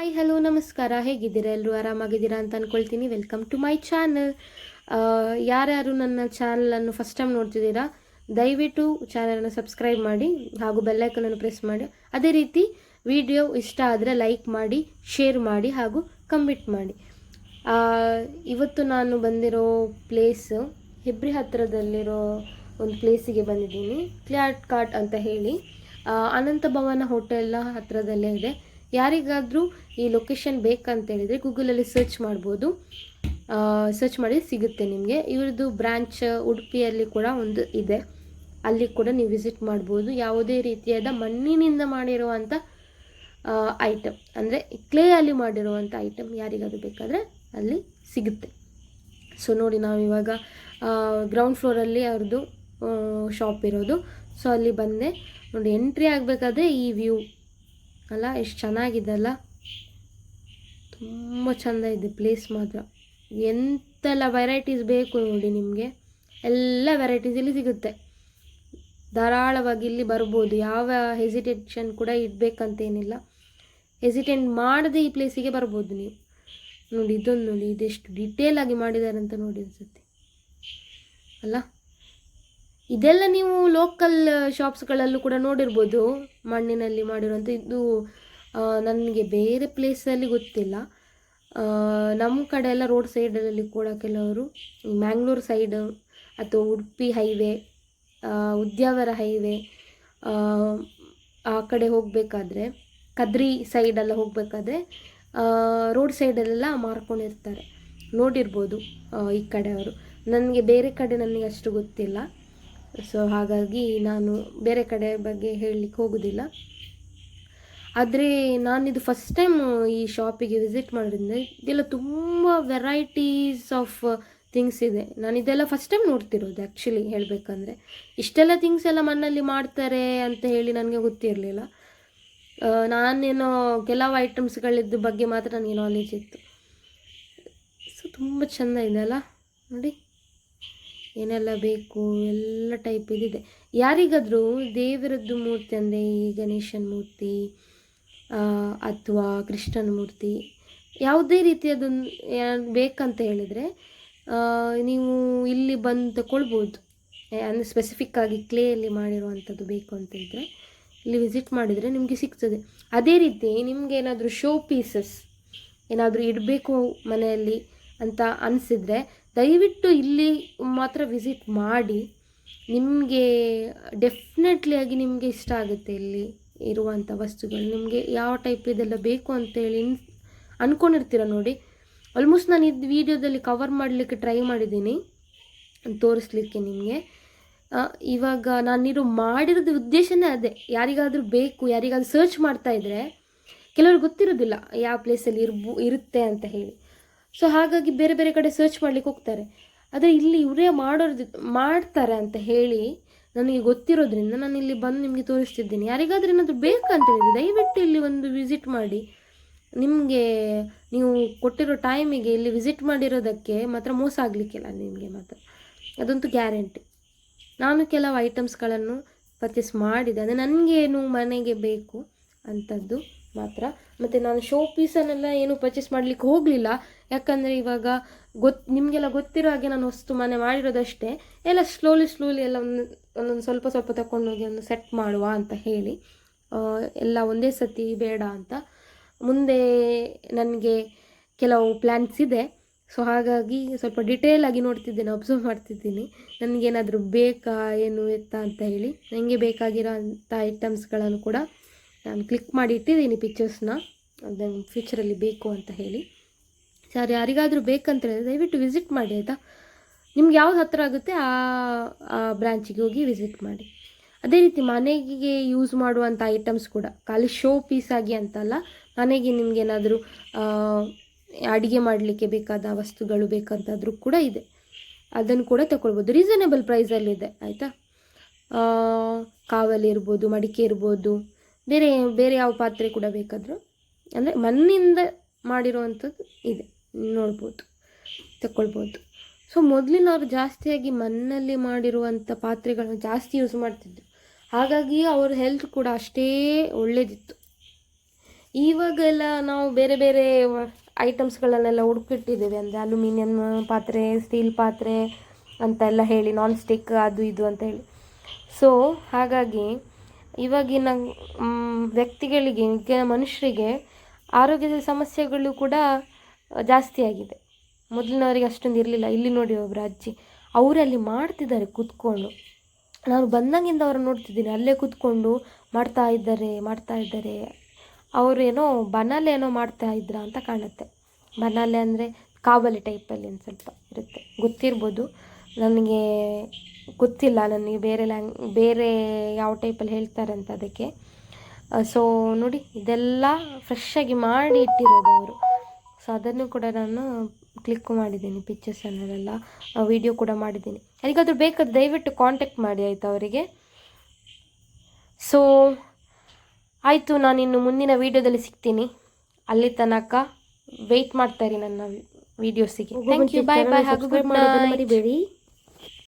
Hi hello ನಮಸ್ಕಾರ. ಹೇಗಿದ್ದೀರಾ? ಎಲ್ಲರೂ ಆರಾಮಾಗಿದ್ದೀರಾ ಅಂತ ಅಂದ್ಕೊಳ್ತೀನಿ ವೆಲ್ಕಮ್ ಟು ಮೈ ಚಾನಲ್ ಯಾರ್ಯಾರು ನನ್ನ ಚಾನಲನ್ನು ಫಸ್ಟ್ ಟೈಮ್ ನೋಡ್ತಿದ್ದೀರಾ, ದಯವಿಟ್ಟು ಚಾನಲನ್ನು ಸಬ್ಸ್ಕ್ರೈಬ್ ಮಾಡಿ, ಹಾಗೂ ಬೆಲ್ಲೈಕನನ್ನು ಪ್ರೆಸ್ ಮಾಡಿ. ಅದೇ ರೀತಿ ವಿಡಿಯೋ ಇಷ್ಟ ಆದರೆ ಲೈಕ್ ಮಾಡಿ ಶೇರ್ ಮಾಡಿ, ಹಾಗೂ ಕಮೆಂಟ್ ಮಾಡಿ. ಇವತ್ತು ನಾನು ಬಂದಿರೋ ಪ್ಲೇಸ್ ಹೆಬ್ರಿ ಹತ್ತಿರದಲ್ಲಿರೋ ಒಂದು ಪ್ಲೇಸಿಗೆ ಬಂದಿದ್ದೀನಿ. ಕ್ಲಾಟ್ ಕಾರ್ಟ್ ಅಂತ ಹೇಳಿ. ಅನಂತ ಭವನ ಹೋಟೆಲ್ನ ಹತ್ತಿರದಲ್ಲೇ ಇದೆ. ಯಾರಿಗಾದರೂ ಈ ಲೊಕೇಶನ್ ಬೇಕಂತ ಹೇಳಿದರೆ ಗೂಗಲಲ್ಲಿ ಸರ್ಚ್ ಮಾಡ್ಬೋದು ಸರ್ಚ್ ಮಾಡಿ ಸಿಗುತ್ತೆ ನಿಮಗೆ. ಇವ್ರದ್ದು ಬ್ರ್ಯಾಂಚ್ ಉಡುಪಿಯಲ್ಲಿ ಕೂಡ ಒಂದು ಇದೆ. ಅಲ್ಲಿ ಕೂಡ ನೀವು ವಿಸಿಟ್ ಮಾಡ್ಬೋದು. ಯಾವುದೇ ರೀತಿಯಾದ ಮಣ್ಣಿನಿಂದ ಮಾಡಿರುವಂಥ ಐಟಮ್ ಅಂದರೆ ಕ್ಲೇಯಲ್ಲಿ ಮಾಡಿರುವಂಥ ಐಟಮ್ ಯಾರಿಗಾದರೂ ಬೇಕಾದರೆ ಅಲ್ಲಿ ಸಿಗುತ್ತೆ. ಸೊ ನೋಡಿ ನಾವು ಇವಾಗ ಗ್ರೌಂಡ್ ಫ್ಲೋರಲ್ಲಿ ಅವ್ರದ್ದು ಶಾಪ್ ಇರೋದು. ಸೊ ಅಲ್ಲಿ ಬಂದೆ. ನೋಡಿ ಎಂಟ್ರಿ ಆಗಬೇಕಾದ್ರೆ ಈ ವ್ಯೂ ಅಲ್ಲ, ಎಷ್ಟು ಚೆನ್ನಾಗಿದೆ ಅಲ್ಲ? ತುಂಬ ಚೆಂದ ಇದೆ ಪ್ಲೇಸ್ ಮಾತ್ರ. ಎಂತೆಲ್ಲ ವೆರೈಟೀಸ್ ಬೇಕು ನೋಡಿ ನಿಮಗೆ. ಎಲ್ಲ ವೆರೈಟೀಸ್ ಇಲ್ಲಿ ಸಿಗುತ್ತೆ. ಧಾರಾಳವಾಗಿ ಇಲ್ಲಿ ಬರ್ಬೋದು. ಯಾವ ಹೆಸಿಟೇಷನ್ ಕೂಡ ಇಡಬೇಕಂತೇನಿಲ್ಲ. ಹೆಸಿಟೇಟ್ ಮಾಡದೆ ಈ ಪ್ಲೇಸಿಗೆ ಬರ್ಬೋದು ನೀವು. ನೋಡಿ, ಇದೊಂದು ನೋಡಿ, ಇದೆಷ್ಟು ಡಿಟೇಲ್ ಆಗಿ ಮಾಡಿದ್ದಾರೆ ಅಂತ ನೋಡಿ ಅನ್ಸುತ್ತೆ. ಅಲ್ಲ? ಇದೆಲ್ಲ ನೀವು ಲೋಕಲ್ ಶಾಪ್ಸ್ಗಳಲ್ಲೂ ಕೂಡ ನೋಡಿರ್ಬೋದು. ಮಣ್ಣಿನಲ್ಲಿ ಮಾಡಿರುವಂಥ ಇದು ನನಗೆ ಬೇರೆ ಪ್ಲೇಸಲ್ಲಿ ಗೊತ್ತಿಲ್ಲ. ನಮ್ಮ ಕಡೆ ಎಲ್ಲ ರೋಡ್ ಸೈಡಲ್ಲಿ ಕೂಡ ಕೆಲವರು ಮ್ಯಾಂಗ್ಳೂರು ಸೈಡ್ ಅಥವಾ ಉಡುಪಿ ಹೈವೇ ಉದ್ಯಾವರ ಹೈವೇ ಆ ಕಡೆ ಹೋಗಬೇಕಾದ್ರೆ ಕದ್ರಿ ಸೈಡೆಲ್ಲ ಹೋಗಬೇಕಾದ್ರೆ ರೋಡ್ ಸೈಡಲ್ಲೆಲ್ಲ ಮಾರ್ಕೊಂಡಿರ್ತಾರೆ. ನೋಡಿರ್ಬೋದು ಈ ಕಡೆಯವರು. ನನಗೆ ಬೇರೆ ಕಡೆ ನನಗೆ ಅಷ್ಟು ಗೊತ್ತಿಲ್ಲ. ಸೊ ಹಾಗಾಗಿ ನಾನು ಬೇರೆ ಕಡೆ ಬಗ್ಗೆ ಹೇಳಲಿಕ್ಕೆ ಹೋಗೋದಿಲ್ಲ. ಆದರೆ ನಾನಿದು ಫಸ್ಟ್ ಟೈಮ್ ಈ ಶಾಪಿಗೆ ವಿಸಿಟ್ ಮಾಡೋದ್ರಿಂದ ಇದೆಲ್ಲ ತುಂಬ ವೆರೈಟೀಸ್ ಆಫ್ ಥಿಂಗ್ಸ್ ಇದೆ. ನಾನು ಇದೆಲ್ಲ ಫಸ್ಟ್ ಟೈಮ್ ನೋಡ್ತಿರೋದು ಆ್ಯಕ್ಚುಲಿ ಹೇಳಬೇಕಂದ್ರೆ. ಇಷ್ಟೆಲ್ಲ ಥಿಂಗ್ಸ್ ಎಲ್ಲ ಮಣ್ಣಲ್ಲಿ ಮಾಡ್ತಾರೆ ಅಂತ ಹೇಳಿ ನನಗೆ ಗೊತ್ತಿರಲಿಲ್ಲ. ನಾನೇನೋ ಕೆಲವು ಐಟಮ್ಸ್ಗಳಿದ್ದ ಬಗ್ಗೆ ಮಾತ್ರ ನನಗೆ ನಾಲೆಜ್ ಇತ್ತು. ಸೊ ತುಂಬ ಚೆಂದ ಇದೆ ಅಲ್ಲ? ನೋಡಿ. ಏನೆಲ್ಲ ಬೇಕು? ಎಲ್ಲ ಟೈಪ್ ಇದಿದೆ. ಯಾರಿಗಾದರೂ ದೇವರದ್ದು ಮೂರ್ತಿ ಅಂದರೆ ಈ ಗಣೇಶನ ಮೂರ್ತಿ ಅಥವಾ ಕೃಷ್ಣನ ಮೂರ್ತಿ, ಯಾವುದೇ ರೀತಿಯದೊಂದು ಬೇಕಂತ ಹೇಳಿದರೆ ನೀವು ಇಲ್ಲಿ ಬಂದು ತಗೊಳ್ಬೋದು ಅಂದರೆ ಸ್ಪೆಸಿಫಿಕ್ ಆಗಿ ಕ್ಲೇಯಲ್ಲಿ ಮಾಡಿರುವಂಥದ್ದು ಬೇಕು ಅಂತ ಇದ್ದರೆ ಇಲ್ಲಿ ವಿಸಿಟ್ ಮಾಡಿದರೆ ನಿಮಗೆ ಸಿಗ್ತದೆ. ಅದೇ ರೀತಿ ನಿಮಗೆ ಏನಾದರೂ ಶೋ ಪೀಸಸ್ ಏನಾದರೂ ಇಡಬೇಕು ಮನೆಯಲ್ಲಿ ಅಂತ ಅನಿಸಿದರೆ ದಯವಿಟ್ಟು ಇಲ್ಲಿ ಮಾತ್ರ ವಿಸಿಟ್ ಮಾಡಿ. ನಿಮಗೆ ಡೆಫಿನೆಟ್ಲಿ ಆಗಿ ನಿಮಗೆ ಇಷ್ಟ ಆಗುತ್ತೆ ಇಲ್ಲಿ ಇರುವಂಥ ವಸ್ತುಗಳು. ನಿಮಗೆ ಯಾವ ಟೈಪ್ ಇದೆಲ್ಲ ಬೇಕು ಅಂತೇಳಿ ಅಂದ್ಕೊಂಡಿರ್ತೀರ ನೋಡಿ. ಆಲ್ಮೋಸ್ಟ್ ನಾನು ಇದು ವಿಡಿಯೋದಲ್ಲಿ ಕವರ್ ಮಾಡಲಿಕ್ಕೆ ಟ್ರೈ ಮಾಡಿದ್ದೀನಿ. ತೋರಿಸ್ಲಿಕ್ಕೆ ನಿಮಗೆ. ಇವಾಗ ನಾನಿರೋ ಮಾಡಿರೋದು ಉದ್ದೇಶನೇ ಅದೇ. ಯಾರಿಗಾದರೂ ಬೇಕು, ಯಾರಿಗಾದ್ರೂ ಸರ್ಚ್ ಮಾಡ್ತಾ ಇದ್ದರೆ ಕೆಲವ್ರಿಗೆ ಗೊತ್ತಿರೋದಿಲ್ಲ ಯಾವ ಪ್ಲೇಸಲ್ಲಿ ಇರ್ಬೋ, ಇರುತ್ತೆ ಅಂತ ಹೇಳಿ. ಸೊ ಹಾಗಾಗಿ ಬೇರೆ ಬೇರೆ ಕಡೆ ಸರ್ಚ್ ಮಾಡ್ಲಿಕ್ಕೆ ಹೋಗ್ತಾರೆ. ಆದರೆ ಇಲ್ಲಿ ಇವರೇ ಮಾಡೋದು ಮಾಡ್ತಾರೆ ಅಂತ ಹೇಳಿ ನನಗೆ ಗೊತ್ತಿರೋದ್ರಿಂದ ನಾನು ಇಲ್ಲಿ ಬಂದು ನಿಮಗೆ ತೋರಿಸ್ತಿದ್ದೀನಿ. ಯಾರಿಗಾದ್ರೂ ಏನಾದರೂ ಬೇಕಂತ ಹೇಳಿದರೆ ದಯವಿಟ್ಟು ಇಲ್ಲಿ ಒಂದು ವಿಸಿಟ್ ಮಾಡಿ. ನಿಮಗೆ ನೀವು ಕೊಟ್ಟಿರೋ ಟೈಮಿಗೆ ಇಲ್ಲಿ ವಿಸಿಟ್ ಮಾಡಿರೋದಕ್ಕೆ ಮಾತ್ರ ಮೋಸ ಆಗಲಿಕ್ಕಿಲ್ಲ ನಿಮಗೆ ಮಾತ್ರ. ಅದಂತೂ ಗ್ಯಾರಂಟಿ ನಾನು ಕೆಲವು ಐಟಮ್ಸ್ಗಳನ್ನು ಪರ್ಚೇಸ್ ಮಾಡಿದೆ. ಅಂದರೆ ನನಗೇನು ಮನೆಗೆ ಬೇಕು ಅಂಥದ್ದು ಮಾತ್ರ. ಮತ್ತು ನಾನು ಶೋ ಪೀಸನ್ನೆಲ್ಲ ಏನು ಪರ್ಚೇಸ್ ಮಾಡಲಿಕ್ಕೆ ಹೋಗಲಿಲ್ಲ. ಯಾಕಂದರೆ ಇವಾಗ ಗೊತ್ತು ನಿಮಗೆಲ್ಲ ಗೊತ್ತಿರೋ ಹಾಗೆ ನಾನು ವಸ್ತು ಮನೆ ಮಾಡಿರೋದಷ್ಟೇ. ಎಲ್ಲ ಸ್ಲೋಲಿ ಸ್ಲೋಲಿ ಎಲ್ಲ ಒಂದು, ಒಂದೊಂದು ಸ್ವಲ್ಪ ಸ್ವಲ್ಪ ತಗೊಂಡೋಗಿ ಒಂದು ಸೆಟ್ ಮಾಡುವ ಅಂತ ಹೇಳಿ. ಎಲ್ಲ ಒಂದೇ ಸತಿ ಬೇಡ ಅಂತ. ಮುಂದೆ ನನಗೆ ಕೆಲವು ಪ್ಲ್ಯಾನ್ಸ್ ಇದೆ. ಸೊ ಹಾಗಾಗಿ ಸ್ವಲ್ಪ ಡಿಟೇಲ್ ಆಗಿ ನೋಡ್ತಿದ್ದೇನೆ ಅಬ್ಸರ್ವ್ ಮಾಡ್ತಿದ್ದೀನಿ. ನನಗೇನಾದರೂ ಬೇಕಾ, ಏನು ಎತ್ತ ಅಂತ ಹೇಳಿ. ನನಗೆ ಬೇಕಾಗಿರೋ ಅಂಥ ಐಟಮ್ಸ್ಗಳನ್ನು ಕೂಡ ನಾನು ಕ್ಲಿಕ್ ಮಾಡಿ ಇಟ್ಟಿದ್ದೀನಿ ಪಿಕ್ಚರ್ಸ್ನ ಅದನ್ನು ಫ್ಯೂಚರಲ್ಲಿ ಬೇಕು ಅಂತ ಹೇಳಿ. ಸರ್, ಯಾರಿಗಾದರೂ ಬೇಕಂತ ದಯವಿಟ್ಟು ವಿಸಿಟ್ ಮಾಡಿ, ಆಯಿತಾ? ನಿಮ್ಗೆ ಯಾವ್ದು ಹತ್ತಿರ ಆಗುತ್ತೆ, ಆ ಆ ಬ್ರ್ಯಾಂಚಿಗೆ ಹೋಗಿ ವಿಸಿಟ್ ಮಾಡಿ. ಅದೇ ರೀತಿ ಮನೆಗೆ ಯೂಸ್ ಮಾಡುವಂಥ ಐಟಮ್ಸ್ ಕೂಡ, ಖಾಲಿ ಶೋ ಪೀಸ್ ಆಗಿ ಅಂತಲ್ಲ ಮನೆಗೆ ನಿಮಗೇನಾದರೂ ಅಡುಗೆ ಮಾಡಲಿಕ್ಕೆ ಬೇಕಾದ ವಸ್ತುಗಳು ಬೇಕಂತಾದರೂ ಕೂಡ ಇದೆ. ಅದನ್ನು ಕೂಡ ತಗೊಳ್ಬೋದು ರೀಸನೇಬಲ್ ಪ್ರೈಸಲ್ಲಿದೆ ಆಯಿತಾ? ಕಾವಲಿ ಇರ್ಬೋದು, ಮಡಿಕೆ ಇರ್ಬೋದು, ಬೇರೆ ಬೇರೆ ಯಾವ ಪಾತ್ರೆ ಕೂಡ ಬೇಕಾದರೂ, ಅಂದರೆ ಮಣ್ಣಿಂದ ಮಾಡಿರುವಂಥದ್ದು ಇದೆ. ನೋಡ್ಬೋದು ತಗೊಳ್ಬೋದು ಸೊ ಮೊದಲಿನವರು ಜಾಸ್ತಿಯಾಗಿ ಮಣ್ಣಲ್ಲಿ ಮಾಡಿರುವಂಥ ಪಾತ್ರೆಗಳನ್ನು ಜಾಸ್ತಿ ಯೂಸ್ ಮಾಡ್ತಿದ್ರು. ಹಾಗಾಗಿ ಅವ್ರ ಹೆಲ್ತ್ ಕೂಡ ಅಷ್ಟೇ ಒಳ್ಳೆಯದಿತ್ತು ಇವಾಗೆಲ್ಲ ನಾವು ಬೇರೆ ಬೇರೆ ಐಟಮ್ಸ್ಗಳನ್ನೆಲ್ಲ ಹುಡುಕಿಟ್ಟಿದ್ದೇವೆ ಅಂದರೆ ಅಲ್ಯೂಮಿನಿಯಂ ಪಾತ್ರೆ ಸ್ಟೀಲ್ ಪಾತ್ರೆ ಅಂತ ಎಲ್ಲ ಹೇಳಿ ನಾನ್ ಸ್ಟಿಕ್ ಅದು ಇದು ಅಂತ ಹೇಳಿ. ಸೊ ಹಾಗಾಗಿ ಇವಾಗಿನ ವ್ಯಕ್ತಿಗಳಿಗೆ, ಮನುಷ್ಯರಿಗೆ ಆರೋಗ್ಯದ ಸಮಸ್ಯೆಗಳು ಕೂಡ ಜಾಸ್ತಿ ಆಗಿದೆ. ಮೊದಲಿನವರಿಗೆ ಅಷ್ಟೊಂದು ಇರಲಿಲ್ಲ. ಇಲ್ಲಿ ನೋಡಿ ಒಬ್ಬರು ಅಜ್ಜಿ. ಅವರಲ್ಲಿ ಮಾಡ್ತಿದ್ದಾರೆ ಕೂತ್ಕೊಂಡು. ನಾನು ಬಂದಂಗಿಂದ ಅವ್ರನ್ನ ನೋಡ್ತಿದ್ದೀನಿ. ಅಲ್ಲೇ ಕೂತ್ಕೊಂಡು ಮಾಡ್ತಾ ಇದ್ದಾರೆ ಮಾಡ್ತಾ ಇದ್ದಾರೆ. ಅವರು ಏನೋ ಬನಾಲೆ ಏನೋ ಮಾಡ್ತಾ ಇದ್ರ ಅಂತ ಕಾಣುತ್ತೆ. ಬನಾಲೆ ಅಂದರೆ ಕಾಬಲಿ ಟೈಪಲ್ಲಿ ಒಂದು ಸ್ವಲ್ಪ ಇರುತ್ತೆ. ಗೊತ್ತಿರ್ಬೋದು. ನನಗೆ ಗೊತ್ತಿಲ್ಲ. ನನಗೆ ಬೇರೆ ಲ್ಯಾಂಗ್, ಬೇರೆ ಯಾವ ಟೈಪಲ್ಲಿ ಹೇಳ್ತಾರೆ ಅಂತ ಅದಕ್ಕೆ. ಸೊ ನೋಡಿ, ಇದೆಲ್ಲ ಫ್ರೆಶ್ ಆಗಿ ಮಾಡಿ ಇಟ್ಟಿರೋದು ಅವರು. ಸೊ ಅದನ್ನು ಕೂಡ ನಾನು ಕ್ಲಿಕ್ ಮಾಡಿದ್ದೀನಿ ಪಿಕ್ಚರ್ಸನ್ನೆಲ್ಲ ವಿಡಿಯೋ ಕೂಡ ಮಾಡಿದ್ದೀನಿ. ಯಾರಿಗಾದ್ರೂ ಬೇಕಾದ್ರೆ ದಯವಿಟ್ಟು ಕಾಂಟ್ಯಾಕ್ಟ್ ಮಾಡಿ ಆಯಿತು ಅವರಿಗೆ? ಸೊ ಆಯಿತು ನಾನಿನ್ನು ಮುಂದಿನ ವೀಡಿಯೋದಲ್ಲಿ ಸಿಗ್ತೀನಿ. ಅಲ್ಲಿ ತನಕ ವೆಯ್ಟ್ ಮಾಡ್ತಾ ಇರಿ ನನ್ನ ವೀಡಿಯೋಸಿಗೆ ಥ್ಯಾಂಕ್ ಯು ಬಾಯ್ ಬಾಯ್ ಹಾಗೂ ಮರಿಬೇಡಿ.